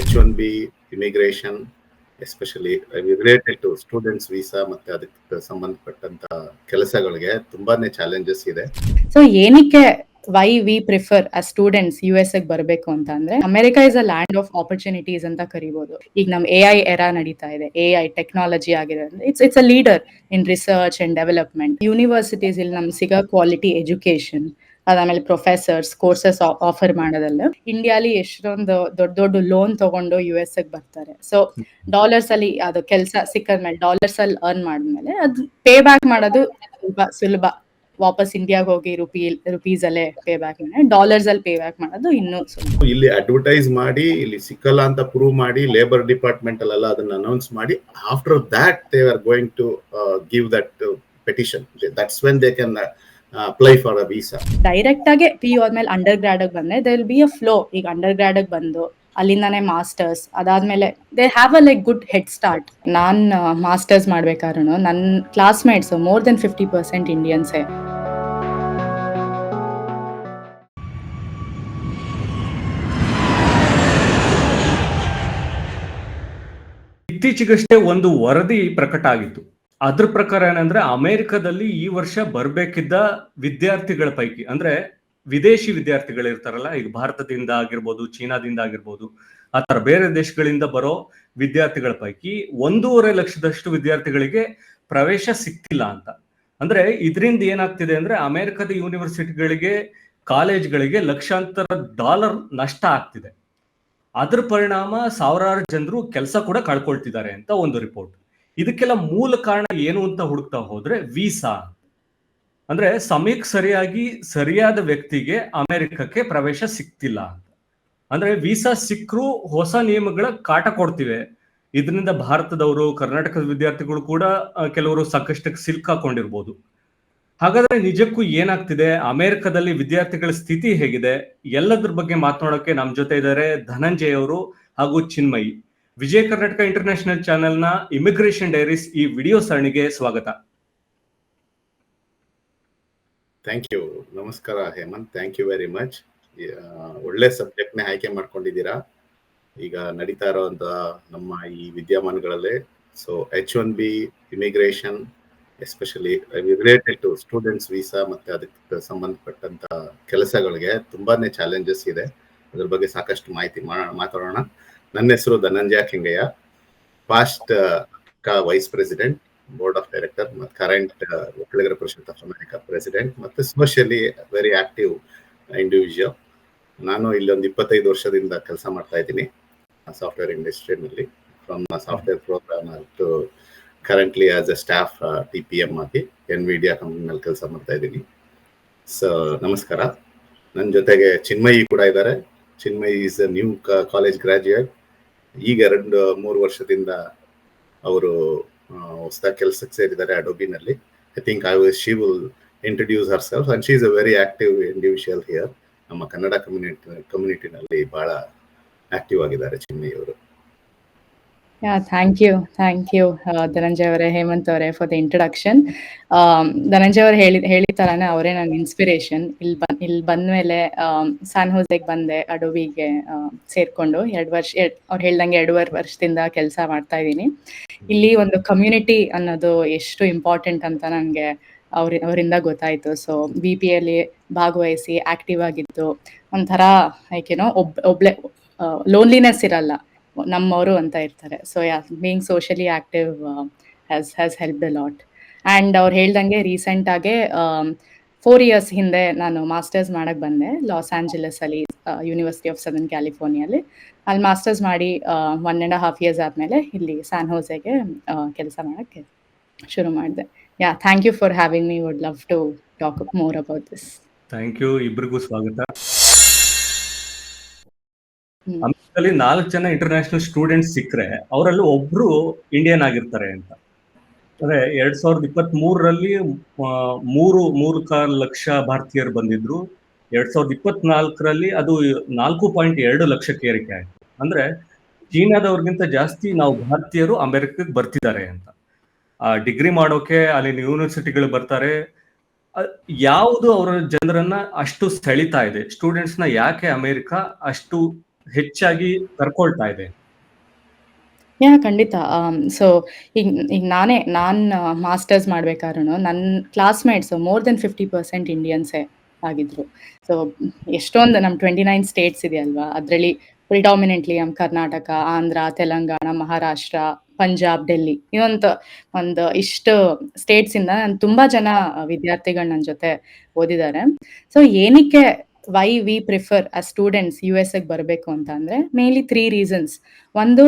H one immigration especially related to students visa ಮತ್ತೆ ಅದಕ್ಕೆ ಸಂಬಂಧಪಟ್ಟಂತ ಕೆಲಸಗಳಿಗೆ ತುಂಬಾನೇ ಚಾಲೆಂಜಸ್ ಇದೆ. ಸೊ ಏನಕ್ಕೆ ವೈ ವಿ ಪ್ರಿಫರ್ ಆ ಸ್ಟೂಡೆಂಟ್ಸ್ ಯು ಎಸ್ ಬರಬೇಕು ಅಂತ ಅಂದ್ರೆ America is a land of opportunities ಅಂತ ಕರಿಬಹುದು ಈಗ ನಮ್ ಎ ಐ ಎರಾ ನಡೀತಾ ಇದೆ ಎ ಐ ಟೆಕ್ನಾಲಜಿ ಆಗಿದೆ it's it's a leader in research and development universities ಇಲ್ಲಿ ನಮ್ಗೆ ಸಿಗೋ ಕ್ವಾಲಿಟಿ ಎಜುಕೇಶನ್ ಅದಾದ್ಮೇಲೆ ಪ್ರೊಫೆಸರ್ಸ್ ಕೋರ್ಸಸ್ ಆಫರ್ ಮಾಡೋದಲ್ಲ. ಇಂಡಿಯಾಲಿ ಎಷ್ಟೊಂದು ದೊಡ್ಡ ದೊಡ್ಡ ಲೋನ್ ತಗೊಂಡು ಯು ಎಸ್ ಬರ್ತಾರೆ. ಸೊ ಡಾಲರ್ಸ್ ಅಲ್ಲಿ ಅದು ಕೆಲಸ ಸಿಕ್ಕದ್ಮೇಲೆ ಡಾಲರ್ಸ್ ಅಲ್ಲಿ ಅರ್ನ್ ಮಾಡಿದ್ಮೇಲೆ ಅದು ಪೇ ಬ್ಯಾಕ್ ಮಾಡೋದು ಸ್ವಲ್ಪ ಸುಲಭ. ವಾಪಸ್ ಇಂಡಿಯಾಗ ಹೋಗಿ ರುಪಿ ರುಪೀಸ್ ಅಲ್ಲೇ ಪೇ ಬ್ಯಾಕ್ ಡಾಲರ್ಸ್ ಅಲ್ಲಿ ಪೇ ಬ್ಯಾಕ್ ಮಾಡೋದು ಇನ್ನು ಇಲ್ಲಿ ಅಡ್ವರ್ಟೈಸ್ ಮಾಡಿ, ಇಲ್ಲಿ ಸಿಕ್ಕಲ್ಲ ಅಂತ ಪ್ರೂವ್ ಮಾಡಿ ಲೇಬರ್ ಡಿಪಾರ್ಟ್ಮೆಂಟ್ ಅಲ್ಲೆಲ್ಲ ಅದನ್ನ ಅನೌನ್ಸ್ ಮಾಡಿ after that they are going to give that petition that's when they can apply for a visa direct ಆಗಿ ಪಿ ಯು ಆದ್ಮೇಲೆ ಅಂಡರ್ ಗ್ರಾಡ್ ಬಂದ್ರೆ they will be a flow ಈಗ undergrad ಬಂದು ಅಲ್ಲಿಂದಾನೇ masters ಅದಾದ್ಮೇಲೆ they have a like good head start non masters ಮಾಡ್ಬೇಕಾದ್ರೂ ನನ್ನ classmates more than fifty percent Indians ಇತ್ತೀಚೆಗಷ್ಟೇ ಒಂದು ವರದಿ ಪ್ರಕಟ ಆಗಿತ್ತು. ಅದ್ರ ಪ್ರಕಾರ ಏನಂದ್ರೆ ಅಮೆರಿಕದಲ್ಲಿ ಈ ವರ್ಷ ಬರ್ಬೇಕಿದ್ದ ವಿದ್ಯಾರ್ಥಿಗಳ ಪೈಕಿ, ಅಂದ್ರೆ ವಿದೇಶಿ ವಿದ್ಯಾರ್ಥಿಗಳು ಇರ್ತಾರಲ್ಲ, ಈಗ ಭಾರತದಿಂದ ಆಗಿರ್ಬೋದು, ಚೀನಾದಿಂದ ಆಗಿರ್ಬೋದು, ಆ ತರ ಬೇರೆ ದೇಶಗಳಿಂದ ಬರೋ ವಿದ್ಯಾರ್ಥಿಗಳ ಪೈಕಿ ಒಂದೂವರೆ ಲಕ್ಷದಷ್ಟು ವಿದ್ಯಾರ್ಥಿಗಳಿಗೆ ಪ್ರವೇಶ ಸಿಕ್ತಿಲ್ಲ ಅಂತ. ಅಂದ್ರೆ ಇದರಿಂದ ಏನಾಗ್ತಿದೆ ಅಂದ್ರೆ ಅಮೆರಿಕದ ಯೂನಿವರ್ಸಿಟಿಗಳಿಗೆ, ಕಾಲೇಜ್ಗಳಿಗೆ ಲಕ್ಷಾಂತರ ಡಾಲರ್ ನಷ್ಟ ಆಗ್ತಿದೆ. ಅದ್ರ ಪರಿಣಾಮ ಸಾವಿರಾರು ಜನರು ಕೆಲಸ ಕೂಡ ಕಳ್ಕೊಳ್ತಿದ್ದಾರೆ ಅಂತ ಒಂದು ರಿಪೋರ್ಟ್. ಇದಕ್ಕೆಲ್ಲ ಮೂಲ ಕಾರಣ ಏನು ಅಂತ ಹುಡುಕ್ತಾ ಹೋದ್ರೆ ವೀಸಾ. ಅಂದ್ರೆ ಸಮಯಕ್ಕೆ ಸರಿಯಾಗಿ ಸರಿಯಾದ ವ್ಯಕ್ತಿಗೆ ಅಮೆರಿಕಕ್ಕೆ ಪ್ರವೇಶ ಸಿಕ್ತಿಲ್ಲ ಅಂತ. ಅಂದ್ರೆ ವೀಸಾ ಸಿಕ್ಕರು ಹೊಸ ನಿಯಮಗಳ ಕಾಟ ಕೊಡ್ತಿವೆ. ಇದರಿಂದ ಭಾರತದವರು, ಕರ್ನಾಟಕದ ವಿದ್ಯಾರ್ಥಿಗಳು ಕೂಡ ಕೆಲವರು ಸಾಕಷ್ಟಕ್ಕೆ ಸಿಲ್ಕಾಕೊಂಡಿರ್ಬೋದು ಹಾಗಾದ್ರೆ ನಿಜಕ್ಕೂ ಏನಾಗ್ತಿದೆ? ಅಮೆರಿಕದಲ್ಲಿ ವಿದ್ಯಾರ್ಥಿಗಳ ಸ್ಥಿತಿ ಹೇಗಿದೆ? ಎಲ್ಲದ್ರ ಬಗ್ಗೆ ಮಾತನಾಡೋಕೆ ನಮ್ಮ ಜೊತೆ ಇದ್ದಾರೆ ಧನಂಜಯ್ ಅವರು ಹಾಗೂ ಚಿನ್ಮಯಿ. ವಿಜಯ ಕರ್ನಾಟಕ ಇಂಟರ್ನ್ಯಾಷನಲ್ ಚಾನೆಲ್ನ ಇಮಿಗ್ರೇಷನ್ ಡೈರೀಸ್ ಈ ವಿಡಿಯೋ ಸರಣಿಗೆ ಸ್ವಾಗತ. ಥ್ಯಾಂಕ್ ಯು ನಮಸ್ಕಾರ Hemant. Thank you very much ಒಳ್ಳೆ ಸಬ್ಜೆಕ್ಟ್ ನೇ ಆಯ್ಕೆ ಮಾಡ್ಕೊಂಡಿದ್ದೀರಾ? ಈಗ ನಡೀತಾ ಇರೋಂತ ನಮ್ಮ ಈ ವಿದ್ಯಮಾನಗಳಲ್ಲಿ so H one B immigration especially related to students visa ಮತ್ತೆ ಅದಕ್ಕೆ ಸಂಬಂಧಪಟ್ಟಂತ ಕೆಲಸಗಳಿಗೆ ತುಂಬಾನೇ ಚಾಲೆಂಜಸ್ ಇದೆ. ಅದ್ರ ಬಗ್ಗೆ ಸಾಕಷ್ಟು ಮಾಹಿತಿ ಮಾತಾಡೋಣ. ನನ್ನ ಹೆಸರು Dhananjaya Kingayya past vice president board of director ಮತ್ತು current Okkaligara Parishat of America president ಮತ್ತು ಸೋಷಿಯಲಿ ವೆರಿ ಆಕ್ಟಿವ್ ಇಂಡಿವಿಜುವಲ್ ನಾನು ಇಲ್ಲೊಂದು ಇಪ್ಪತ್ತೈದು ವರ್ಷದಿಂದ ಕೆಲಸ ಮಾಡ್ತಾ ಇದ್ದೀನಿ software ಇಂಡಸ್ಟ್ರಿನಲ್ಲಿ from software program to currently as a staff T P M ಆಗಿ ಎನ್ ವಿಡಿಯಾ ಕಂಪ್ನಿನಲ್ಲಿ ಕೆಲಸ ಮಾಡ್ತಾ ಇದ್ದೀನಿ. ಸೊ ನಮಸ್ಕಾರ. ನನ್ನ ಜೊತೆಗೆ ಚಿನ್ಮಯಿ ಕೂಡ ಇದ್ದಾರೆ Chinmayi is a new college graduate ಈಗ ಎರಡು, ಮೂರು ವರ್ಷದಿಂದ ಅವರು ಹೊಸದಾಗಿ ಕೆಲಸಕ್ಕೆ ಸೇರಿದ್ದಾರೆ ಅಡೋಬಿನಲ್ಲಿ I think I she will introduce herself and she is a very active individual here ನಮ್ಮ ಕನ್ನಡ ಕಮ್ಯುನಿಟಿ ಕಮ್ಯುನಿಟಿನಲ್ಲಿ ಬಹಳ ಆಕ್ಟಿವ್ ಆಗಿದ್ದಾರೆ Chinmayi yeah thank you thank you Dhananjaya ಅವರೇ ಹೇಮಂತ್ ಅವರೇ ಫಾರ್ ದ ಇಂಟ್ರಡಕ್ಷನ್ ಧನಂಜಯ ಅವ್ರು ಹೇಳಿ ಹೇಳಿದ ಥರನೇ ಅವರೇ ನನ್ನ ಇನ್ಸ್ಪಿರೇಷನ್ ಇಲ್ಲಿ ಬಂದ್ ಇಲ್ಲಿ ಬಂದ್ಮೇಲೆ ಸ್ಯಾನ್ ಹೋಸೆಗೆ ಬಂದೆ ಅಡೋಬಿಗೆ ಸೇರ್ಕೊಂಡು. ಎರಡು ವರ್ಷ ಅವ್ರು ಹೇಳ್ದಂಗೆ ಎರಡೂವರೆ ವರ್ಷದಿಂದ ಕೆಲಸ ಮಾಡ್ತಾ ಇದ್ದೀನಿ. ಇಲ್ಲಿ ಒಂದು ಕಮ್ಯುನಿಟಿ ಅನ್ನೋದು ಎಷ್ಟು ಇಂಪಾರ್ಟೆಂಟ್ ಅಂತ ನನಗೆ ಅವ್ರ, ಅವರಿಂದ ಗೊತ್ತಾಯ್ತು. ಸೊ ಬಿ ಪಿ ಅಲ್ಲಿ ಭಾಗವಹಿಸಿ ಆಕ್ಟಿವ್ ಆಗಿದ್ದು, ಒಂಥರ ಏನೋ ಒಬ್, ಒಬ್ಳೆ ಲೋನ್ಲಿನೆಸ್ ಇರಲ್ಲ. ನಮ್ಮವರು ಅಂತ ಇರ್ತಾರೆ. So yeah being socially active has has help a lot and ಅವ್ರು ಹೇಳ್ದಂಗೆ ರೀಸೆಂಟಾಗೆ ಫೋರ್ ಇಯರ್ಸ್ ಹಿಂದೆ ನಾನು ಮಾಸ್ಟರ್ಸ್ ಮಾಡಕ್ಕೆ ಬಂದೆ ಲಾಸ್ ಆ್ಯಂಜಲಸಲ್ಲಿ ಯೂನಿವರ್ಸಿಟಿ ಆಫ್ ಸದರ್ನ್ ಕ್ಯಾಲಿಫೋರ್ನಿಯಲ್ಲಿ ಅಲ್ಲಿ ಮಾಸ್ಟರ್ಸ್ ಮಾಡಿ ಒನ್ ಆ್ಯಂಡ್ ಹಾಫ್ ಇಯರ್ಸ್ ಆದಮೇಲೆ ಇಲ್ಲಿ ಸ್ಯಾನ್ ಹೋಸೆಗೆ ಕೆಲಸ ಮಾಡೋಕ್ಕೆ ಶುರು ಮಾಡಿದೆ. Yeah thank you for having me would love to talk more about this thank you ಇಬ್ರಿಗೂ ಸ್ವಾಗತ. ಅಮೆರಿಕದಲ್ಲಿ ನಾಲ್ಕು ಜನ ಇಂಟರ್ನ್ಯಾಷನಲ್ ಸ್ಟೂಡೆಂಟ್ಸ್ ಸಿಕ್ಕರೆ, ಅವರಲ್ಲಿ ಒಬ್ರು ಇಂಡಿಯನ್ ಆಗಿರ್ತಾರೆ ಅಂತ. ಅಂದ್ರೆ ಎರಡ್ ಸಾವಿರದ ಇಪ್ಪತ್ತ್ ಮೂರರಲ್ಲಿ ಮೂರು ಮೂರು ಲಕ್ಷ ಭಾರತೀಯರು ಬಂದಿದ್ರು. ಎರಡ್ ಸಾವಿರದ ಇಪ್ಪತ್ನಾಲ್ಕರಲ್ಲಿ ಅದು ನಾಲ್ಕು ಪಾಯಿಂಟ್ ಎರಡು ಲಕ್ಷಕ್ಕೆ ಏರಿಕೆ ಆಯ್ತು. ಅಂದ್ರೆ ಚೀನಾದವ್ರಿಗಿಂತ ಜಾಸ್ತಿ ನಾವು ಭಾರತೀಯರು ಅಮೆರಿಕಕ್ಕೆ ಬರ್ತಿದ್ದಾರೆ ಅಂತ. ಆ, ಡಿಗ್ರಿ ಮಾಡೋಕೆ ಅಲ್ಲಿನ ಯೂನಿವರ್ಸಿಟಿಗಳು ಬರ್ತಾರೆ. ಯಾವುದು ಅವರ ಜನರನ್ನ ಅಷ್ಟು ಸೆಳಿತಾ ಇದೆ? ಸ್ಟೂಡೆಂಟ್ಸ್ನ ಯಾಕೆ ಅಮೆರಿಕ ಅಷ್ಟು ಹೆಚ್ಚಾಗಿ ಕರ್ಕೊಳ್ತಾ ಇದೆ. ಯಾ, ಖಂಡಿತ. ಸೊ ಈಗ ಈಗ ನಾನೇ, ನಾನು ಮಾಸ್ಟರ್ಸ್ ಮಾಡ್ಬೇಕಾದ್ರೂ ನನ್ನ classmates more than fifty percent ಇಂಡಿಯನ್ಸೇ ಆಗಿದ್ರು. ಸೊ ಎಷ್ಟೊಂದು ನಮ್ಮ ಟ್ವೆಂಟಿ ನೈನ್ ಸ್ಟೇಟ್ಸ್ ಇದೆಯಲ್ವಾ ಅದರಲ್ಲಿ ಪ್ರಿಡಾಮಿನೆಂಟ್ಲಿ ನಮ್ಮ ಕರ್ನಾಟಕ, ಆಂಧ್ರ, ತೆಲಂಗಾಣ, ಮಹಾರಾಷ್ಟ್ರ, ಪಂಜಾಬ್, ಡೆಲ್ಲಿ ಇನ್ನೊಂದು, ಒಂದು ಇಷ್ಟು ಸ್ಟೇಟ್ಸಿಂದ ನಾನು ತುಂಬ ಜನ ವಿದ್ಯಾರ್ಥಿಗಳು ನನ್ನ ಜೊತೆ ಓದಿದ್ದಾರೆ. ಸೊ ಏನಕ್ಕೆ ವೈ ವಿ ಪ್ರಿಫರ್ ಆ ಸ್ಟೂಡೆಂಟ್ಸ್ ಯು ಎಸ್ ಎಗ್ ಬರಬೇಕು ಅಂತ ಅಂದ್ರೆ ಮೇನ್ಲಿ ತ್ರೀ ರೀಸನ್ಸ್ ಒಂದು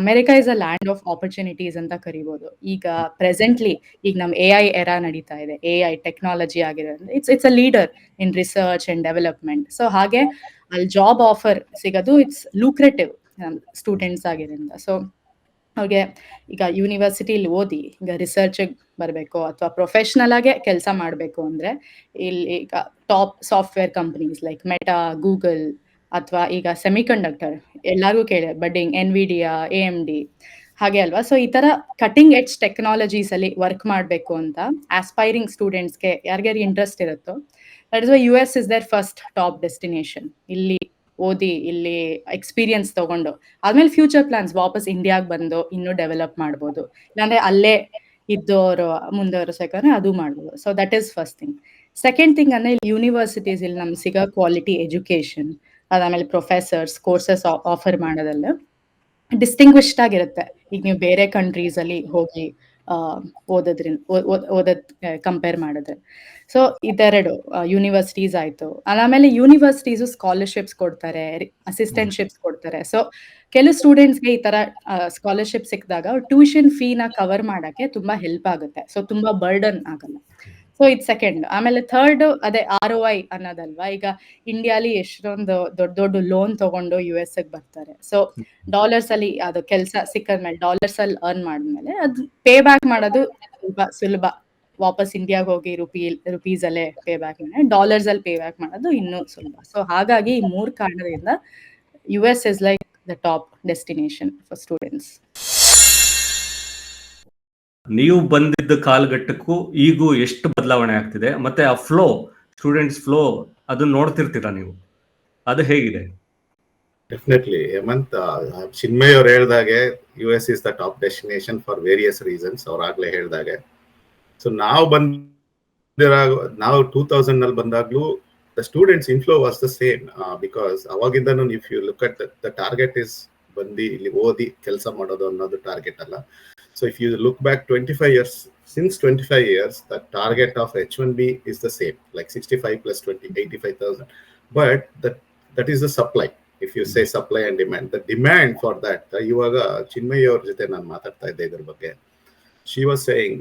America is a land of opportunities ಅಂತ ಕರಿಬಹುದು ಈಗ ಪ್ರೆಸೆಂಟ್ಲಿ ಈಗ ನಮ್ ಎ ಐ ಎರಾ ನಡೀತಾ ಇದೆ. ಎ ಐ ಟೆಕ್ನಾಲಜಿ ಆಗಿದೆ ಅಂದ್ರೆ it's it's a leader in research and development so ಹಾಗೆ ಅಲ್ಲಿ ಜಾಬ್ ಆಫರ್ ಸಿಗೋದು ಇಟ್ಸ್ ಲೂಕ್ರೆಟಿವ್ ಸ್ಟೂಡೆಂಟ್ಸ್ ಆಗಿರೋದ್ರಿಂದ. ಸೊ ಅವ್ರಿಗೆ ಈಗ ಯೂನಿವರ್ಸಿಟಿಲಿ ಓದಿ ಈಗ ರಿಸರ್ಚಿಗೆ ಬರಬೇಕು ಅಥವಾ ಪ್ರೊಫೆಷ್ನಲ್ ಆಗೇ ಕೆಲಸ ಮಾಡಬೇಕು ಅಂದರೆ ಇಲ್ಲಿ ಈಗ top software companies like Meta Google ಅಥವಾ ಈಗ ಸೆಮಿಕಂಡಕ್ಟರ್ ಎಲ್ಲರಿಗೂ ಕೇಳಿ budding N V D A M D ಹಾಗೆ ಅಲ್ವಾ? ಸೊ ಈ ಥರ ಕಟಿಂಗ್ ಎಡ್ಜ್ ಟೆಕ್ನಾಲಜೀಸಲ್ಲಿ ವರ್ಕ್ ಮಾಡಬೇಕು ಅಂತ ಆಸ್ಪೈರಿಂಗ್ ಸ್ಟೂಡೆಂಟ್ಸ್ಗೆ ಯಾರಿಗ್ಯಾರಿಗೆ ಇಂಟ್ರೆಸ್ಟ್ ಇರುತ್ತೋ that is why U S is their first top destination ಇಲ್ಲಿ ಓದಿ ಇಲ್ಲಿ ಎಕ್ಸ್ಪೀರಿಯನ್ಸ್ ತಗೊಂಡು. ಆದ್ಮೇಲೆ ಫ್ಯೂಚರ್ ಪ್ಲಾನ್ಸ್ ವಾಪಸ್ ಇಂಡಿಯಾಗೆ ಬಂದು ಇನ್ನೂ ಡೆವಲಪ್ ಮಾಡ್ಬೋದು. ಇಲ್ಲಾಂದ್ರೆ ಅಲ್ಲೇ ಇದ್ದವರು ಮುಂದುವರಿಸೋಕಂದ್ರೆ ಅದು ಮಾಡ್ಬೋದು. So that is first thing second thing ಅಂದ್ರೆ ಯೂನಿವರ್ಸಿಟೀಸ್ ಇಲ್ಲಿ ನಮ್ಗೆ ಸಿಗೋ ಕ್ವಾಲಿಟಿ ಎಜುಕೇಶನ್ ಅದಾದ್ಮೇಲೆ ಪ್ರೊಫೆಸರ್ಸ್ ಕೋರ್ಸಸ್ ಆಫರ್ ಮಾಡೋದಲ್ಲ ಡಿಸ್ಟಿಂಗ್ವಿಶ್ಡ್ ಆಗಿರುತ್ತೆ. ಈಗ ನೀವು ಬೇರೆ ಕಂಟ್ರೀಸ್ ಅಲ್ಲಿ ಹೋಗಿ ಓದೋದ್ರಿಂದ ಓದೋದ್ ಕಂಪೇರ್ ಮಾಡಿದ್ರೆ. ಸೊ ಇದೆರಡು ಯೂನಿವರ್ಸಿಟೀಸ್ ಆಯ್ತು. ಆಮೇಲೆ ಯೂನಿವರ್ಸಿಟೀಸು ಸ್ಕಾಲರ್ಶಿಪ್ಸ್ ಕೊಡ್ತಾರೆ ಅಸಿಸ್ಟೆಂಟ್ಶಿಪ್ಸ್ ಕೊಡ್ತಾರೆ. ಸೊ ಕೆಲವು ಸ್ಟೂಡೆಂಟ್ಸ್ಗೆ ಈ ತರ ಸ್ಕಾಲರ್ಶಿಪ್ ಸಿಕ್ಕಿದಾಗ ಟ್ಯೂಷನ್ ಫೀನ ಕವರ್ ಮಾಡಕ್ಕೆ ತುಂಬಾ ಹೆಲ್ಪ್ ಆಗುತ್ತೆ. ಸೊ ತುಂಬಾ ಬರ್ಡನ್ ಆಗಲ್ಲ. ಸೊ ಇದು ಸೆಕೆಂಡ್ ಆಮೇಲೆ ಥರ್ಡ್ ಅದೇ ಆರ್ ಒ ಐ ಅನ್ನೋದಲ್ವಾ? ಈಗ ಇಂಡಿಯಾಲಿ ಎಷ್ಟೊಂದು ದೊಡ್ಡ ದೊಡ್ಡ ಲೋನ್ ತಗೊಂಡು ಯು ಎಸ್ ಬರ್ತಾರೆ. ಸೊ ಡಾಲರ್ಸ್ ಅಲ್ಲಿ ಅದು ಕೆಲಸ ಸಿಕ್ಕದ್ಮೇಲೆ ಡಾಲರ್ಸ್ ಅಲ್ಲಿ ಅರ್ನ್ ಮಾಡಿದ್ಮೇಲೆ ಅದು ಪೇ ಬ್ಯಾಕ್ ಮಾಡೋದು ಸ್ವಲ್ಪ ಸುಲಭ. ವಾಪಸ್ ಇಂಡಿಯಾಗ ಹೋಗಿ ರುಪಿ ರುಪೀಸ್ ಅಲ್ಲೇ ಪೇ ಬ್ಯಾಕ್ ಮಾಡಿ ಡಾಲರ್ಸ್ ಅಲ್ಲಿ ಪೇ ಬ್ಯಾಕ್ ಮಾಡೋದು ಇನ್ನೂ ಸುಲಭ. ಸೊ ಹಾಗಾಗಿ ಈ ಮೂರು ಕಾರಣದಿಂದ U S is like the top destination for students ನೀವು ಬಂದಿದ್ದ ಕಾಲಘಟ್ಟಕ್ಕೂ ಈಗೂ ಎಷ್ಟು ಬದಲಾವಣೆ ಆಗ್ತಿದೆ? ಮತ್ತೆ ಆ ಫ್ಲೋ ಸ್ಟೂಡೆಂಟ್ಸ್ ಫ್ಲೋ ಅದನ್ನ ನೋಡ್ತಿರ್ತೀರಾ ನೀವು? ಅದು ಹೇಗಿದೆ? ಡೆಫಿನೆಟ್ಲಿ ಹೇಮಂತ್ ಚಿನ್ಮಯ್ ಅವ್ರು ಹೇಳ್ದಾಗೆ U S is the top destination for various reasons ಅವ್ರು ಆಗ್ಲೇ ಹೇಳ್ದಾಗೆ. ಸೊ ನಾವು ಬಂದಿರೋ ನಾವು ಟೂ ತೌಸಂಡ್ನಲ್ಲಿ ಬಂದಾಗ್ಲೂ the students inflow was the same because ಅವಾಗಿಂದನು if you look at the target is ಬಂದು, ಇಲ್ಲಿ ಓದಿ, ಕೆಲಸ ಮಾಡೋದು ಅನ್ನೋದು ಟಾರ್ಗೆಟ್ ಅಲ್ಲ. So if you look back twenty five years since twenty five years the target of H one B is the same like sixty five plus twenty eighty five thousand but that that is the supply if you say supply and demand the demand for that ಇವಾಗ ಚಿನ್ಮಯಿ ಅವ್ರ ಜೊತೆ ನಾನು ಮಾತಾಡ್ತಾ ಇದ್ದೆ ಇದ್ರ ಬಗ್ಗೆ. She was saying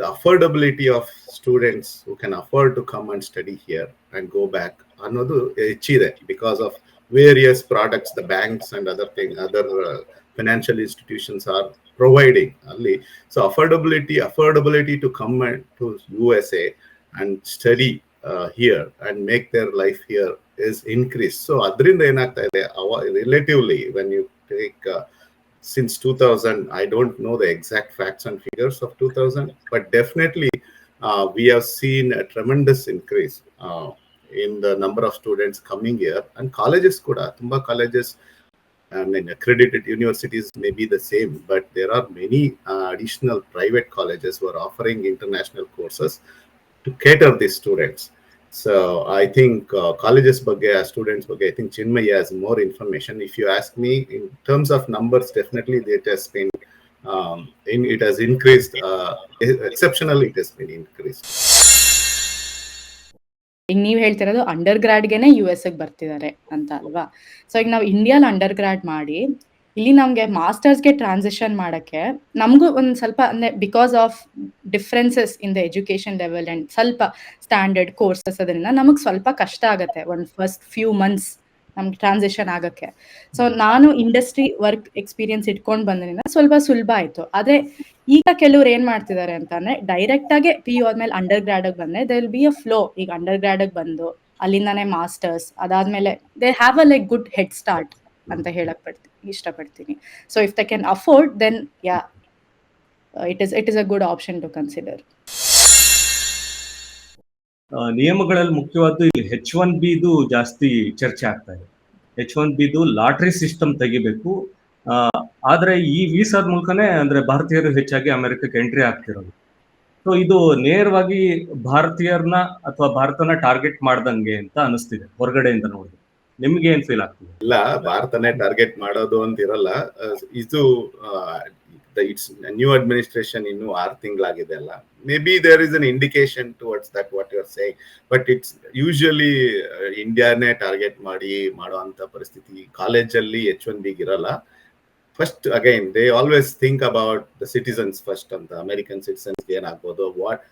the affordability of students who can afford to come and study here and go back ಅನ್ನೋದು ಹೆಚ್ಚಿದೆ because of various products the banks and other thing other financial institutions are providing ಅಲ್ಲಿ so affordability affordability to come to U S A and study here and make their life here is increased. So ಅದರಿಂದ ಏನಾಗ್ತಾ ಇದೆ relatively when you take since 2000 i don't know the exact facts and figures of 2000 but definitely uh, we have seen a tremendous increase uh, in the number of students coming here and colleges kuda tumba colleges and accredited universities may be the same, but there are many uh, additional private colleges who are offering international courses to cater these students. So I think uh, colleges bagge, students bagge, I think Chinmay has more information. If you ask me, in terms of numbers, definitely it has been um, in, it has increased uh, exceptionally. It has been increased. ಈಗ ನೀವು ಹೇಳ್ತಿರೋದು under ಗ್ರಾಡ್ಗೆನೆ U S ಬರ್ತಿದ್ದಾರೆ ಅಂತ ಅಲ್ವಾ? So ಈಗ ನಾವು ಇಂಡಿಯಾಲ್ under grad ಮಾಡಿ, ಇಲ್ಲಿ ನಮಗೆ ಮಾಸ್ಟರ್ಸ್ಗೆ ಟ್ರಾನ್ಸಿಷನ್ ಮಾಡೋಕ್ಕೆ ನಮಗೂ ಒಂದು ಸ್ವಲ್ಪ ಅಂದರೆ because of differences in the education level and ಸ್ವಲ್ಪ ಸ್ಟ್ಯಾಂಡರ್ಡ್ ಕೋರ್ಸಸ್ ಅದರಿಂದ ನಮಗೆ ಸ್ವಲ್ಪ ಕಷ್ಟ ಆಗುತ್ತೆ. ಒಂದು ಫಸ್ಟ್ ಫ್ಯೂ ಮಂತ್ಸ್ ನಮ್ಗೆ ಟ್ರಾನ್ಸಿಷನ್ ಆಗೋಕ್ಕೆ. ಸೊ ನಾನು ಇಂಡಸ್ಟ್ರಿ ವರ್ಕ್ ಎಕ್ಸ್ಪೀರಿಯನ್ಸ್ ಇಟ್ಕೊಂಡು ಬಂದ್ರಿಂದ ಸ್ವಲ್ಪ ಸುಲಭ ಆಯ್ತು. ಆದರೆ ಈಗ ಕೆಲವ್ರು ಏನು ಮಾಡ್ತಿದ್ದಾರೆ ಅಂತಂದರೆ ಡೈರೆಕ್ಟಾಗೆ ಪಿ ಯು ಆದ್ಮೇಲೆ ಅಂಡರ್ ಗ್ರಾಡಿಗೆ ಬಂದರೆ they will be a flow ಈಗ ಅಂಡರ್ ಗ್ರಾಡಿಗೆ ಬಂದು ಅಲ್ಲಿಂದಾನೇ ಮಾಸ್ಟರ್ಸ್ ಅದಾದಮೇಲೆ they have a like good head start ಅಂತ ಹೇಳಕ್ ಪಡ್ತೀನಿ ಇಷ್ಟಪಡ್ತೀನಿ. So if they can afford then yeah it is it is a good option to consider ನಿಯಮಗಳಲ್ಲಿ ಮುಖ್ಯವಾದ್ದು ಇಲ್ಲಿ ಹೆಚ್ ಒನ್ ಬಿದು ಜಾಸ್ತಿ ಚರ್ಚೆ ಆಗ್ತಾ ಇದೆ. ಹೆಚ್ ಒನ್ ಬಿದು ಲಾಟ್ರಿ ಸಿಸ್ಟಮ್ ತೆಗಿಬೇಕು. ಆದ್ರೆ ಈ ವೀಸಾದ ಮೂಲಕನೇ ಅಂದ್ರೆ ಭಾರತೀಯರು ಹೆಚ್ಚಾಗಿ ಅಮೆರಿಕಕ್ಕೆ ಎಂಟ್ರಿ ಆಗ್ತಿರೋದು. ಸೊ ಇದು ನೇರವಾಗಿ ಭಾರತೀಯರನ್ನ ಅಥವಾ ಭಾರತನ ಟಾರ್ಗೆಟ್ ಮಾಡ್ದಂಗೆ ಅಂತ ಅನಿಸ್ತಿದೆ ಹೊರಗಡೆಯಿಂದ ನೋಡಿದ್ರೆ. ನಿಮ್ಗೆ ಏನ್ ಫೀಲ್ ಆಗ್ತಿದೆ? ಇಲ್ಲ ಭಾರತನೇ ಟಾರ್ಗೆಟ್ ಮಾಡೋದು ಅಂತ ಇರಲ್ಲ ಅಹ್, ಇದು ಇಟ್ಸ್ ನ್ಯೂ ಅಡ್ಮಿನಿಸ್ಟ್ರೇಷನ್ ಇನ್ನು ಆರು ತಿಂಗಳಾಗಿದೆ ಅಲ್ಲ maybe there is an indication towards that what you are say but it's usually ಇಂಡಿಯಾನೇ target ಮಾಡಿ ಮಾಡುವಂತ ಪರಿಸ್ಥಿತಿ ಕಾಲೇಜಲ್ಲಿ ಎಚ್ ಒನ್ ಬಿಗ್ ಇರಲ್ಲ first again they always think about the citizens first ಅಂತ ಅಮೆರಿಕನ್ ಸಿಟಿಸನ್ಸ್ ಏನಾಗ್ಬೋದು ವಾಟ್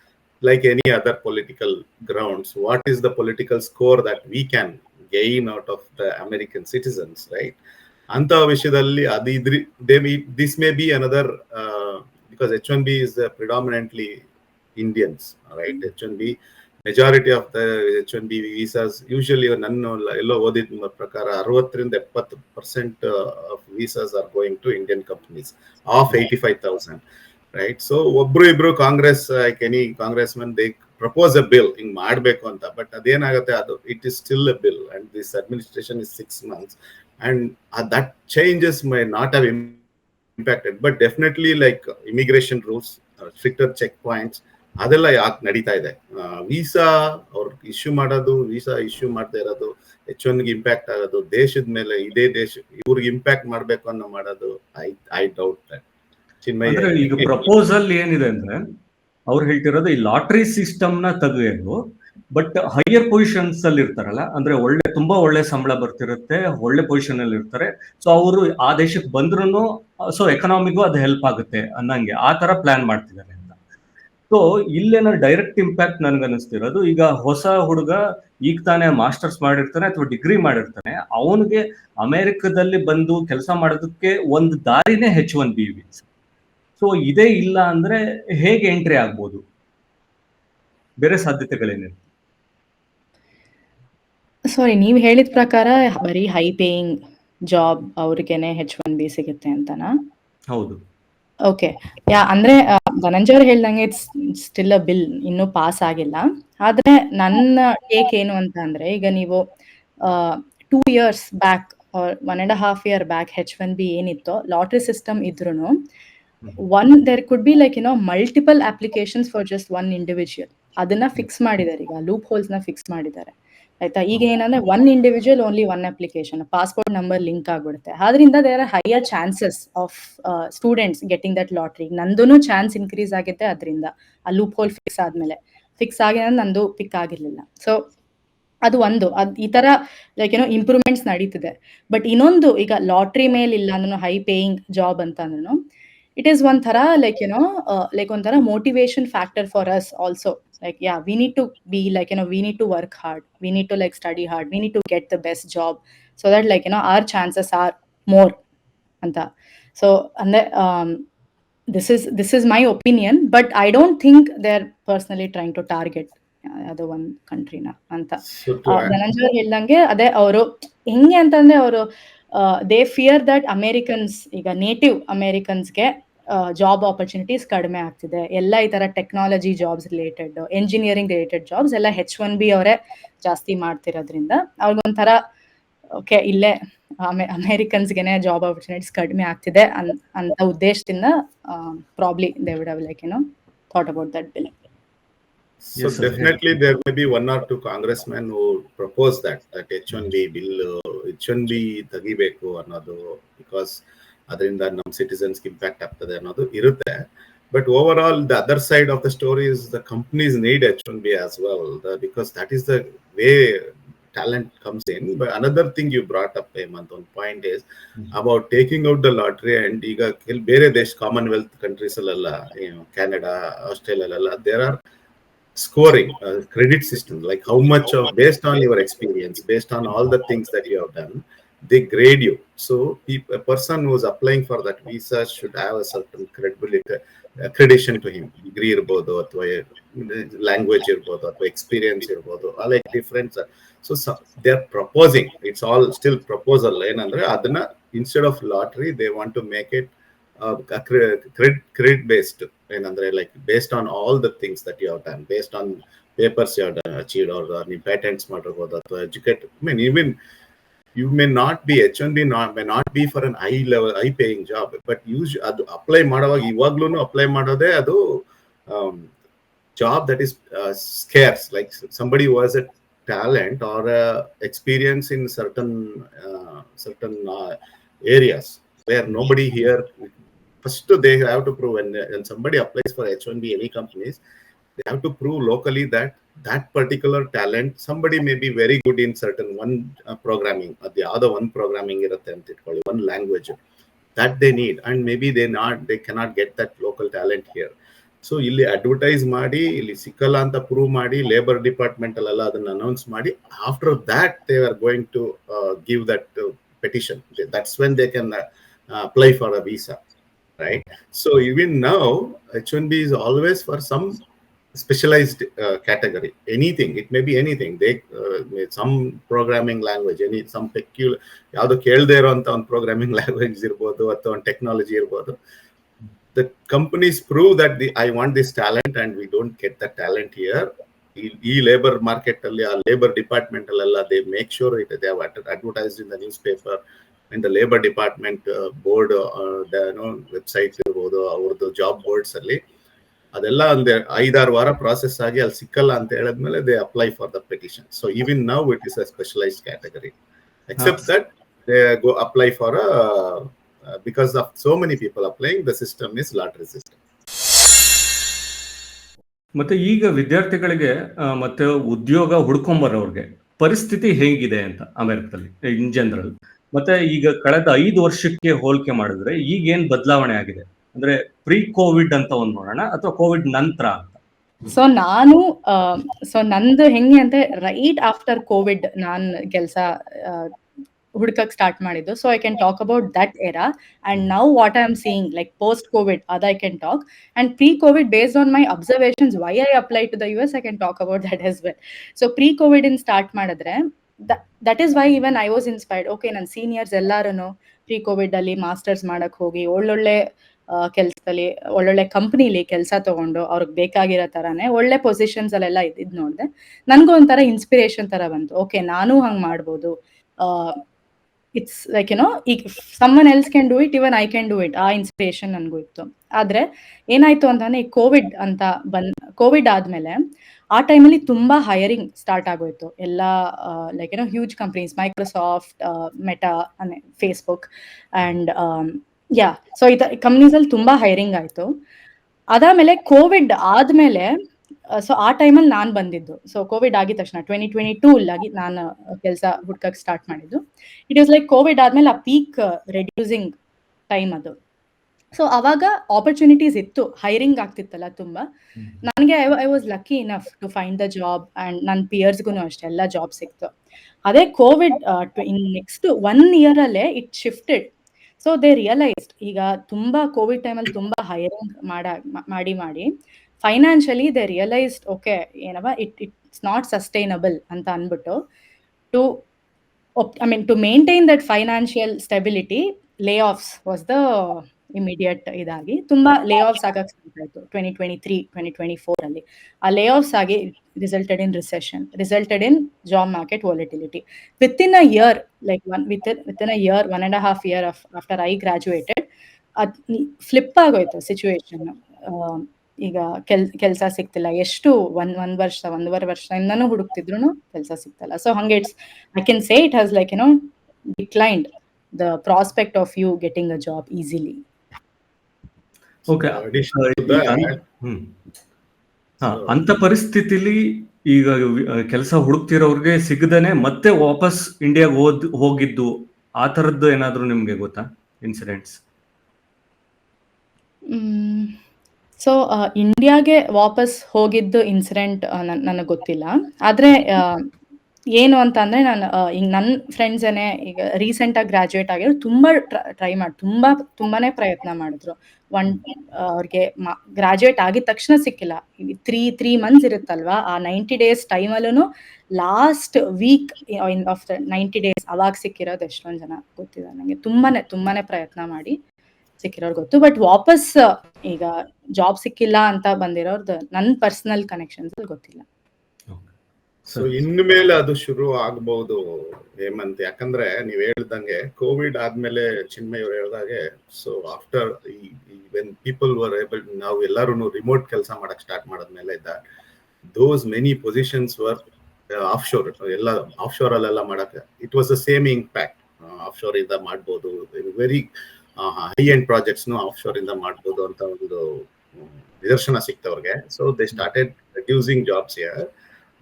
like any other political grounds, what is the political score that we can gain out of the American citizens, right? ಅಂತ ವಿಷಯದಲ್ಲಿ ಅದು ಇದ್ರಿ they this maybe another because H one B is predominantly Indians right H one B majority of the H one B visas usually ನನ್ನ ಎಲ್ಲೋ ಓದಿದ ಪ್ರಕಾರ ಅರವತ್ತರಿಂದ ಎಪ್ಪತ್ತು percent of visas are going to Indian companies of eighty five thousand right so ಒಬ್ರು ಇಬ್ರು Congress like any congressman they propose a bill ಹಿಂಗ್ ಮಾಡ್ಬೇಕು ಅಂತ ಬಟ್ ಅದೇನಾಗುತ್ತೆ ಅದು it is still a bill and this administration is six months and that changes may not have impacted but definitely like immigration rules stricter check points ಅದೆಲ್ಲ ಯಾಕೆ ನಡೀತಾ ಇದೆ? Visa ಅವ್ರ ಇಶ್ಯೂ ಮಾಡೋದು ವೀಸಾ ಇಶ್ಯೂ ಮಾಡದೇ ಇರೋದು ಹೆಚ್ಚೊಂದಿಗೆ ಇಂಪ್ಯಾಕ್ಟ್ ಆಗೋದು ದೇಶದ ಮೇಲೆ ಇದೇ ದೇಶ ಇವ್ರಿಗೆ ಇಂಪ್ಯಾಕ್ಟ್ ಮಾಡ್ಬೇಕು ಅನ್ನೋ ಮಾಡೋದು ಐ ಐ ಡೌಟ್ ಪ್ರಪೋಸಲ್ ಏನಿದೆ ಅಂದ್ರೆ ಅವ್ರು ಹೇಳ್ತಿರೋದು ಈ ಲಾಟ್ರಿ ಸಿಸ್ಟಮ್ನ ತೆಗೆಯೋದು ಬಟ್ ಹೈಯರ್ ಪೊಸಿಷನ್ಸ್ ಅಲ್ಲಿ ಇರ್ತಾರಲ್ಲ, ಅಂದ್ರೆ ಒಳ್ಳೆ, ತುಂಬಾ ಒಳ್ಳೆ ಸಂಬಳ ಬರ್ತಿರುತ್ತೆ, ಒಳ್ಳೆ ಪೊಸಿಷನ್ ಅಲ್ಲಿ ಇರ್ತಾರೆ. ಸೊ ಅವರು ಆ ದೇಶಕ್ಕೆ ಬಂದ್ರು ಸೊ ಎಕನಾಮಿಗೂ ಅದು ಹೆಲ್ಪ್ ಆಗುತ್ತೆ ಅನ್ನಂಗೆ. ಆ ತರ ಪ್ಲಾನ್ ಮಾಡ್ತಿದ್ದಾರೆ ಅಂತ. ಸೊ ಇಲ್ಲೇನೋ ಡೈರೆಕ್ಟ್ ಇಂಪ್ಯಾಕ್ಟ್ ನನ್ಗೆ ಅನಿಸ್ತಿರೋದು, ಈಗ ಹೊಸ ಹುಡುಗ ಈಗ ತಾನೇ ಮಾಸ್ಟರ್ಸ್ ಮಾಡಿರ್ತಾನೆ ಅಥವಾ ಡಿಗ್ರಿ ಮಾಡಿರ್ತಾನೆ, ಅವನಿಗೆ ಅಮೆರಿಕದಲ್ಲಿ ಬಂದು ಕೆಲಸ ಮಾಡೋದಕ್ಕೆ ಒಂದು ದಾರಿನೇ ಹೆಚ್ ಒನ್ ಬಿ ವಿ ಸೊ ಇದೇ ಇಲ್ಲ ಅಂದ್ರೆ ಹೇಗೆ ಎಂಟ್ರಿ ಆಗ್ಬೋದು? ಬೇರೆ ಸಾಧ್ಯತೆಗಳೇನಿದೆ ಸಾರಿ ನೀವು ಹೇಳಿದ ಪ್ರಕಾರ ಬರೀ ಹೈ ಪೇಯಿಂಗ್ ಜಾಬ್ ಅವ್ರಿಗೆನೆ ಹೆಚ್ ಒನ್ ಬಿ ಸಿಗುತ್ತೆ ಅಂತನಾ? ಹೌದು. ಓಕೆ ಯಾ ಅಂದ್ರೆ ಧನಂಜಯ್ ಅವ್ರು ಹೇಳ್ದಂಗೆ ಇಟ್ಸ್ ಸ್ಟಿಲ್ ಅ ಬಿಲ್ ಇನ್ನೂ ಪಾಸ್ ಆಗಿಲ್ಲ. ಆದ್ರೆ ನನ್ನ ಟೇಕ್ ಏನು ಅಂತ ಅಂದ್ರೆ ಈಗ ನೀವು two years back one and half year back H one B ಏನಿತ್ತೋ lottery system ಇದ್ರೂ one there could be like you know multiple applications for just one individual ಅದನ್ನ ಫಿಕ್ಸ್ ಮಾಡಿದ್ದಾರೆ ಈಗ ಲೂಪ್ ಹೋಲ್ಸ್ನ ಫಿಕ್ಸ್ ಮಾಡಿದ್ದಾರೆ ಆಯ್ತಾ? ಈಗ ಏನಂದ್ರೆ one individual only one application passport number link ಆಗ್ಬಿಡುತ್ತೆ. ಆದ್ರಿಂದ there are higher chances of students getting that lottery ನಂದು ಚಾನ್ಸ್ ಇನ್ಕ್ರೀಸ್ ಆಗುತ್ತೆ ಅದರಿಂದ. ಆ ಲೂಪ್ ಹೋಲ್ ಫಿಕ್ಸ್ ಆದ್ಮೇಲೆ ಫಿಕ್ಸ್ ಆಗಿದೆ ನಂದು ಪಿಕ್ ಆಗಿರ್ಲಿಲ್ಲ. ಸೊ ಅದು ಒಂದು. ಅದು ಈ ತರ ಲೈಕ್ ಏನೋ ಇಂಪ್ರೂವ್ಮೆಂಟ್ಸ್ ನಡೀತಿದೆ. ಬಟ್ ಇನ್ನೊಂದು, ಈಗ ಲಾಟ್ರಿ ಮೇಲೆ ಇಲ್ಲ ಅಂದ್ರೂ ಹೈ ಪೇಯಿಂಗ್ ಜಾಬ್ ಅಂತ ಅಂದ್ರೂ ಇಟ್ ಈಸ್ ಒಂಥರ ಲೈಕ್ ಏನೋ ಲೈಕ್ ಒಂಥರ motivation factor for us also like yeah we need to be like you know we need to work hard we need to like study hard we need to get the best job so that like you know our chances are more anta so and the, um this is this is my opinion but i don't think they're personally trying to target ಅದು ಒಂದು ಕಂಟ್ರಿನ ಅಂತ ಧನಂಜಯ್ ಹೇಳ್ದಂಗೆ ಅದೇ ಅವರು ಹೆಂಗೆ ಅಂತಂದ್ರೆ ಅವರು they fear that Americans ಈಗ ನೇಟಿವ್ ಅಮೇರಿಕನ್ಸ್ಗೆ ಜಾಬ್ ಆಪರ್ಚುನಿಟೀಸ್ ಕಡಿಮೆ ಆಗ್ತಿದೆ. ಎಲ್ಲ ಈ ತರ technology jobs related engineering related jobs ಎಲ್ಲ ಹೆಚ್ ಒನ್ ಬಿ ಅವರೇ ಜಾಸ್ತಿ ಮಾಡ್ತಿರೋದ್ರಿಂದ ಅವ್ರಿಗೊಂಥರ ಓಕೆ ಇಲ್ಲೇ ಅಮೇರಿಕನ್ಸ್ಗೆನೆ ಜಾಬ್ ಆಪರ್ಚುನಿಟೀಸ್ ಕಡಿಮೆ ಆಗ್ತಿದೆ ಅಂತ ಉದ್ದೇಶದಿಂದ probably they would have like ಏನೋ thought about that bill So Yes, sir. definitely there may be one or two congressmen who propose that that H1B bill H1B ತೆಗಿಬೇಕು ಅನ್ನೋದು ಬಿಕಾಸ್ ಅದರಿಂದ ನಮ್ಮ ಸಿಟಿಸನ್ಸ್ ಇಂಪ್ಯಾಕ್ಟ್ ಆಗ್ತದೆ ಅನ್ನೋದು ಇರುತ್ತೆ but overall the other side of the story is the companies need H one B as well because that is the way talent comes in but another thing you brought up Hemant one point is about taking out the lottery and ಈಗ ಬೇರೆ ದೇಶ commonwealth countries ಅಲ್ಲೆಲ್ಲ Canada Australia there are are scoring uh, credit system like how much of based on your experience based on all the things that you have done they grade you so peop- a person who's applying for that visa should have a certain credibility accreditation to him degree ಇರ್ಬೋದು ಅಥವಾ language ಇರ್ಬೋದು ಅಥವಾ experience ಇರ್ಬೋದು like difference so they are proposing it's all still proposal ಏನಂದ್ರೆ ಅದನ್ನ instead of lottery they want to make it credit credit based ಏನಂದ್ರೆ like based on all the things that you have done based on papers you have achieved ಅವ್ರ ನೀವು patents ಮಾಡಿರ್ಬೋದು ಅಥವಾ educate mean even you may not be H1B not may not be for an high level high paying job but use ಅದು apply ಮಾಡುವಾಗ ಇವಾಗ್ಲೂ apply ಮಾಡೋದೇ ಅದು job that is scarce like somebody who has a talent or a experience in certain uh, certain uh, areas where nobody here first they have to prove when, when somebody applies for h1b any companies they have to prove locally that that particular talent somebody may be very good in certain one uh, programming or the other one programming irutte ant itಕೊಳ್ಳಿ, one language that they need and maybe they not they cannot get that local talent here so ಇಲ್ಲಿ advertise ಮಾಡಿ ಇಲ್ಲಿ ಸಿಕ್ಕಲ್ಲ ಅಂತ prove ಮಾಡಿ labour department ಅಲ್ಲೆಲ್ಲ ಅದನ್ನ announce ಮಾಡಿ after that they are going to give that petition that's when they can apply for a visa Right so even now H one B is always for some specialized uh, category anything it may be anything they uh, some programming language any some peculiar ಯಾವ್ದು ಕೇಳದೇ ಇರೋಂಥ ಒಂದು programming language ಇರ್ಬೋದು ಅಥವಾ ಒಂದು technology ಇರ್ಬೋದು the companies prove that the I want this talent and we don't get the talent here. ಈ labour market ಅಲ್ಲಿ ಆ ಲೇಬರ್ ಡಿಪಾರ್ಟ್ಮೆಂಟ್ ಅಲ್ಲೆಲ್ಲ they make sure it they advertised in the news paper The labour department board websites ಇರ್ಬೋದು ಅವ್ರದ್ದು job boards ಅಲ್ಲಿ ಅದೆಲ್ಲ ಒಂದು ಐದಾರು ವಾರ ಪ್ರಾಸೆಸ್ ಆಗಿ ಅಲ್ಲಿ ಸಿಕ್ಕಲ್ಲ ಅಂತ ಹೇಳಿದ್ಮೇಲೆ they apply for the petition so even now it is a specialised category except that they go apply for because of so many people applying the system is system system. ಮತ್ತೆ ಈಗ ವಿದ್ಯಾರ್ಥಿಗಳಿಗೆ ಮತ್ತೆ ಉದ್ಯೋಗ ಹುಡ್ಕೊಂಬರೋರ್ಗೆ ಪರಿಸ್ಥಿತಿ ಹೇಗಿದೆ ಅಂತ ಅಮೆರಿಕದಲ್ಲಿ ಇನ್ ಜನರಲ್ ಮತ್ತೆ ಈಗ ಕಳೆದ ಐದು ವರ್ಷಕ್ಕೆ ಹೋಲಿಕೆ ಮಾಡಿದ್ರೆ ಈಗ ಏನ್ ಬದಲಾವಣೆ ಆಗಿದೆ? ಅಂದ್ರೆ ಪ್ರೀ ಕೋವಿಡ್ ಅಂತ ಒಂದು ನೋಡೋಣ, ಅಥವಾ ಕೋವಿಡ್ ನಂತರ ಸೊ ನಾನು ಸೊ ನಂದು ಹೆಂಗೆ ಅಂದ್ರೆ ರೈಟ್ ಆಫ್ಟರ್ ಕೋವಿಡ್ ನಾನ್ ಕೆಲಸ ಹುಡ್ಕಕ್ ಸ್ಟಾರ್ಟ್ ಮಾಡಿದ್ದು. So I can talk about that era and now what I am seeing like post COVID ಅದ I can talk and pre COVID based on my observations why I apply to the U S I can talk about that as well so pre COVID in start ಮಾಡಿದ್ರೆ that is why even I was inspired okay ನನ್ನ seniors ಎಲ್ಲರೂ pre COVID ಅಲ್ಲಿ masters ಮಾಡಕ್ ಹೋಗಿ ಒಳ್ಳೊಳ್ಳೆ ಕೆಲಸದಲ್ಲಿ, ಒಳ್ಳೊಳ್ಳೆ ಕಂಪ್ನಿಲಿ ಕೆಲಸ ತಗೊಂಡು ಅವ್ರಿಗೆ ಬೇಕಾಗಿರೋ ತರಾನೇ ಒಳ್ಳೆ ಪೊಸಿಷನ್ಸ್ ಅಲ್ಲೆಲ್ಲ ಇದ್ ನೋಡಿದೆ. ನನ್ಗೂ ಒಂಥರ ಇನ್ಸ್ಪಿರೇಷನ್ ತರ ಬಂತು. ಓಕೆ ನಾನು ಹಂಗ್ ಮಾಡ್ಬೋದು. ಇಟ್ಸ್ ಲೈಕ್ ಏನೋ ಈಗ someone else can do it even I can do it ಆ ಇನ್ಸ್ಪಿರೇಷನ್ ನನಗೂ ಇತ್ತು. ಆದ್ರೆ ಏನಾಯ್ತು ಅಂತಂದ್ರೆ ಈ ಕೋವಿಡ್ ಅಂತ ಬಂದ್ ಕೋವಿಡ್ ಆದ್ಮೇಲೆ ಆ ಟೈಮಲ್ಲಿ ತುಂಬಾ ಹೈಯರಿಂಗ್ ಸ್ಟಾರ್ಟ್ ಆಗೋಯ್ತು. ಎಲ್ಲ ಲೈಕ್ ಏನೋ huge companies Microsoft Meta Facebook and yeah so ಈ ಕಂಪ್ನೀಸಲ್ಲಿ ತುಂಬಾ ಹೈರಿಂಗ್ ಆಯ್ತು. ಅದಾದಮೇಲೆ ಕೋವಿಡ್ ಆದ್ಮೇಲೆ ಸೊ ಆ ಟೈಮಲ್ಲಿ ನಾನು ಬಂದಿದ್ದು. ಸೊ ಕೋವಿಡ್ ಆಗಿದ ತಕ್ಷಣ ಟ್ವೆಂಟಿ ಟ್ವೆಂಟಿ ಟೂ ಆಗಿ ನಾನು ಕೆಲಸ ಹುಡ್ಕಕ್ಕೆ ಸ್ಟಾರ್ಟ್ ಮಾಡಿದ್ದು. ಇಟ್ ಈಸ್ ಲೈಕ್ ಕೋವಿಡ್ ಆದ್ಮೇಲೆ ಆ ಪೀಕ್ ರೆಡ್ಯೂಸಿಂಗ್ ಟೈಮ್ ಅದು. ಸೊ ಅವಾಗ ಆಪರ್ಚುನಿಟೀಸ್ ಇತ್ತು. ಹೈರಿಂಗ್ ಆಗ್ತಿತ್ತಲ್ಲ ತುಂಬಾ. ನನಗೆ I was lucky enough to find the job and ನನ್ನ ಪಿಯರ್ಸ್ಗೂ ಅಷ್ಟೇ ಎಲ್ಲ ಜಾಬ್ ಸಿಕ್ತು. ಅದೇ COVID in next one year ಅಲ್ಲೇ it shifted so they realised ಈಗ ತುಂಬಾ ಕೋವಿಡ್ ಟೈಮಲ್ಲಿ ತುಂಬಾ ಹೈರಿಂಗ್ ಮಾಡ ಮಾಡಿ ಮಾಡಿ ಫೈನಾನ್ಷಿಯಲಿ ದೇ ರಿಯಲೈಸ್ಡ್ ಓಕೆ ಏನವ ಇಟ್ ಇಟ್ಸ್ ನಾಟ್ ಸಸ್ಟೈನಬಲ್ ಅಂತ ಅಂದ್ಬಿಟ್ಟು to I mean to maintain that financial stability layoffs was the immediate ಇದಾಗಿ ತುಂಬಾ ಲೇ ಆಫ್ಸ್ ಆಗಕ್ಕೆ ಸ್ಟಾರ್ಟ್ ಆಯ್ತು. Twenty twenty three twenty twenty four ಅಲ್ಲಿ ಆ ಲೇ ಆಫ್ಸ್ ಆಗಿ resulted in recession resulted in job market volatility with in a year like one with with in a year one and half year of after I graduated ಅದ್ flip ಆಗೋಯ್ತು situation ಈಗ ಕೆಲ್, ಕೆಲಸ ಸಿಗ್ತಿಲ್ಲ. ಎಷ್ಟು ಒಂದ್ ಒಂದ್ ವರ್ಷ, ಒಂದೂವರೆ ವರ್ಷದಿಂದನೂ ಹುಡುಕ್ತಿದ್ರು ಕೆಲಸ ಸಿಗ್ತಲ್ಲ. ಸೊ ಹಂಗೆ it's I can say it has like you know declined the prospect of you getting a job easily okay ಹಾ ಅಂತ ಪರಿಸ್ಥಿತಿಲಿ ಈಗ ಕೆಲಸ ಹುಡುಕ್ತಿರೋರ್ಗೆ ಸಿಗದೇನೆ ಮತ್ತೆ ವಾಪಸ್ ಇಂಡಿಯಾಗೆ ಹೋದ್ ಹೋಗಿದ್ದು. ಆ ತರದ್ದು ಏನಾದ್ರು ನಿಮ್ಗೆ ಗೊತ್ತಾ? ಇನ್ಸಿಡೆಂಟ್ಸ್ ಸೊ ಇಂಡಿಯಾಗೆ ವಾಪಸ್ ಹೋಗಿದ್ದು ಇನ್ಸಿಡೆಂಟ್ ನನಗೆ ಗೊತ್ತಿಲ್ಲ. ಆದ್ರೆ ಏನು ಅಂತ ಅಂದ್ರೆ ನಾನು ಈಗ ನನ್ನ ಫ್ರೆಂಡ್ಸ್ ಈಗ ರೀಸೆಂಟ್ ಆಗಿ ಗ್ರಾಜುಯೇಟ್ ಆಗಿರೋ ತುಂಬಾ ಟ್ರೈ ಮಾಡಿ, ತುಂಬಾ, ತುಂಬಾನೇ ಪ್ರಯತ್ನ ಮಾಡಿದ್ರು. ಒನ್ ಅವ್ರಿಗೆ ಗ್ರಾಜುಯೇಟ್ ಆಗಿದ ತಕ್ಷಣ ಸಿಕ್ಕಿಲ್ಲ. ತ್ರೀ ತ್ರೀ ಮಂತ್ಸ್ ಇರುತ್ತಲ್ವಾ, ಆ ನೈಂಟಿ ಡೇಸ್ ಟೈಮಲ್ಲೂ last week of the ninety days ಅವಾಗ ಸಿಕ್ಕಿರೋದು ಎಷ್ಟೊಂದು ಜನ ಗೊತ್ತಿದೆ ನನಗೆ ತುಂಬಾನೇ ತುಂಬಾನೇ ಪ್ರಯತ್ನ ಮಾಡಿ ಸಿಕ್ಕಿರೋರು ಗೊತ್ತು. ಬಟ್ ವಾಪಸ್, ಈಗ ಜಾಬ್ ಸಿಕ್ಕಿಲ್ಲ ಅಂತ ಬಂದಿರೋರ್ದು ನನ್ನ ಪರ್ಸನಲ್ ಕನೆಕ್ಷನ್ಸ್ ಗೊತ್ತಿಲ್ಲ. ಸೊ ಇನ್ಮೇಲೆ ಅದು ಶುರು ಆಗ್ಬಹುದು ಹೇಮಂತ್. ಯಾಕಂದ್ರೆ ನೀವ್ ಹೇಳ್ದಂಗೆ ಕೋವಿಡ್ ಆದ್ಮೇಲೆ ಚಿನ್ಮಯ್ ಅವ್ರು ಹೇಳ್ದಾಗೆ so after when people were able ನಾವು ಎಲ್ಲರೂ ರಿಮೋಟ್ ಕೆಲಸ ಮಾಡಕ್ ಸ್ಟಾರ್ಟ್ ಮಾಡಿದ್ಮೇಲೆ ಇದ್ದ those many positions were offshore ಎಲ್ಲ ಆಫ್ ಶೋರ್ ಅಲ್ಲೆಲ್ಲ ಮಾಡಕ್ it was the same impact offshore ಇಂದ ಮಾಡ್ಬೋದು very high end projects offshore ಇಂದ ಮಾಡ್ಬೋದು ಅಂತ ಒಂದು ನಿದರ್ಶನ ಸಿಕ್ತವ್ರಿಗೆ. So they started reducing jobs year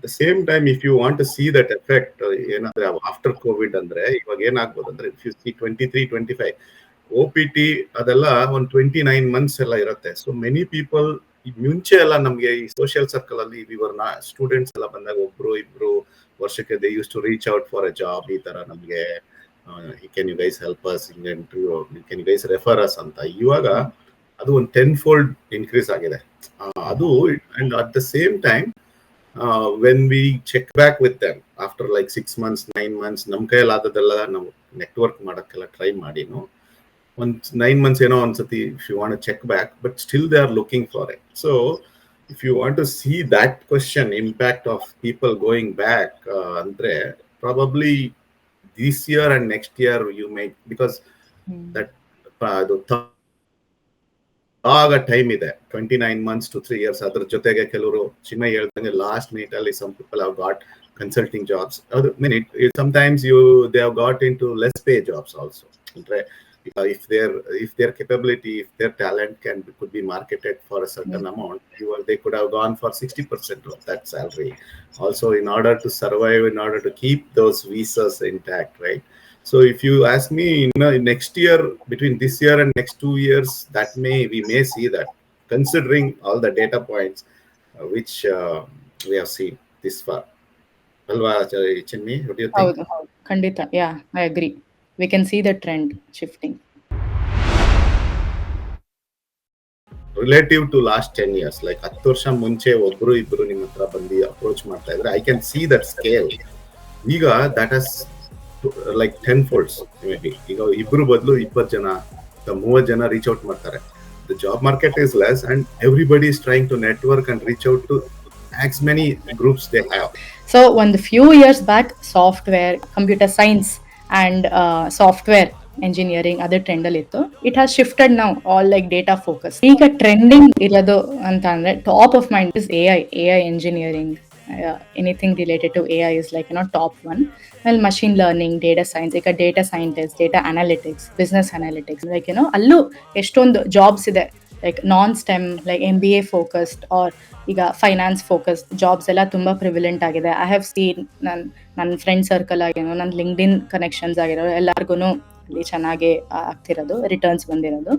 the same time if you want to see that effect ಏನಂದ್ರೆ ಆಫ್ಟರ್ ಕೋವಿಡ್ ಅಂದ್ರೆ, ಇವಾಗ ಏನಾಗ್ಬೋದು ಅಂದ್ರೆ if you see twenty three twenty five O P T ಅದೆಲ್ಲ ಒಂದು ಟ್ವೆಂಟಿ ನೈನ್ ಮಂತ್ಸ್ ಎಲ್ಲ ಇರುತ್ತೆ. So many people ಮುಂಚೆ ಎಲ್ಲ ನಮ್ಗೆ ಈ ಸೋಷಿಯಲ್ ಸರ್ಕಲ್ ಅಲ್ಲಿ ಇವ್ರನ್ನ ಸ್ಟೂಡೆಂಟ್ಸ್ ಎಲ್ಲ ಬಂದಾಗ ಒಬ್ರು ಇಬ್ರು ವರ್ಷಕ್ಕೆ they use to reach out for a job ಈ ತರ ನಮ್ಗೆ can you guys help us interview can you guys refer us ಅಂತ. ಇವಾಗ ಅದು ಒಂದು ಟೆನ್ ಫೋಲ್ಡ್ ಇನ್ಕ್ರೀಸ್ ಆಗಿದೆ ಅದು and at the same time when we check back with them after like six months nine months ನಮ್ಮ ಕೈಯಲ್ಲಿ ಆದದೆಲ್ಲ ನಾವು network ಮಾಡೋಕ್ಕೆಲ್ಲ try ಮಾಡಿನು. ಒಂದ್ ನೈನ್ ಮಂತ್ಸ್ ಏನೋ ಒಂದ್ಸತಿ if you want check back but still they are looking for it so if you want to see that question impact of people going back ಅಂದ್ರೆ probably this year and next year you may because that ಅದು ಆಗ time ಇದೆ twenty nine months to three years ಅದ್ರ ಜೊತೆಗೆ ಕೆಲವರು ಚಿನ್ಮಯ್ ಹೇಳ್ದಂಗೆ last minute ಅಲ್ಲಿ some people have got consulting jobs ಅದು mean it sometimes you they have got into less pay jobs also ಅಂದ್ರೆ if their if their capability if their talent can could be marketed for a certain amount you are, they could have gone for 60% of that salary also in order to survive in order to keep those visas intact right so if you ask me you know, next year between this year and next two years that may we may see that considering all the data points uh, which uh, we have seen this far alva chinmi what do you think ಹೌದು ಹೌದು ಖಂಡಿತ yeah I agree we can see the trend shifting relative to last ten years like ಹತ್ತು ವರ್ಷ ಮುಂಚೆ ಒಬ್ರು ಇಬ್ರು ನಿಮ್ಮ ಹತ್ರ ಬಂದು ಅಪ್ರೋಚ್ ಮಾಡ್ತಾ ಇದ್ರೆ I can see that scale ಈಗ ದಟ್ ಹಸ್ like ten folds may ಈಗ ಇಬ್ರು ಬದಲು ಇಪ್ಪತ್ತು ಜನ ಮೂವತ್ತು ಜನ ರೀಚ್ ಔಟ್ ಮಾಡ್ತಾರೆ. The job market is less and everybody is trying to network and reach out to as many groups they have so ಒಂದು few years back software computer science and software engineering ಅದೇ trend ಅಲ್ಲಿ ಇತ್ತು. It has shifted ನಾವು all like data focus ಈಗ trending ಇರೋದು ಅಂತ ಅಂದ್ರೆ top of mind is A I A I engineering anything related to A I is like no top one ಆಮೇಲೆ machine learning data science ಈಗ data scientist data analytics business analytics like ಏನೋ ಅಲ್ಲೂ ಎಷ್ಟೊಂದು jobs ಇದೆ like non STEM like M B A focused are ಈಗ finance focused jobs ಎಲ್ಲ ತುಂಬ ಪ್ರಿವಿಲೆಂಟ್ ಆಗಿದೆ. ಐ ಹ್ಯಾವ್ ಸೀನ್ ನನ್ನ ನನ್ನ ಫ್ರೆಂಡ್ ಸರ್ಕಲ್ ಆಗಿರೋ ನನ್ನ ಲಿಂಕ್ಡಿನ್ ಕನೆಕ್ಷನ್ಸ್ ಆಗಿರೋ ಎಲ್ಲರಿಗೂ ಅಲ್ಲಿ ಚೆನ್ನಾಗಿ ಆಗ್ತಿರೋದು ರಿಟರ್ನ್ಸ್ ಬಂದಿರೋದು.